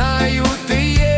знаю, ти є.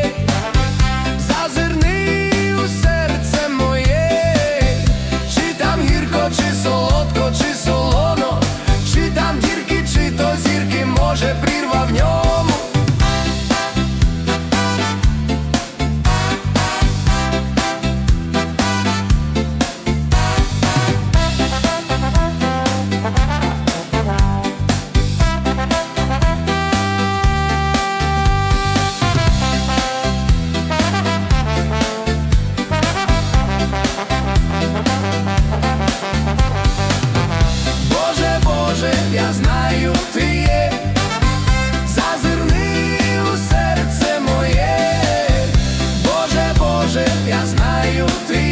знаю ти.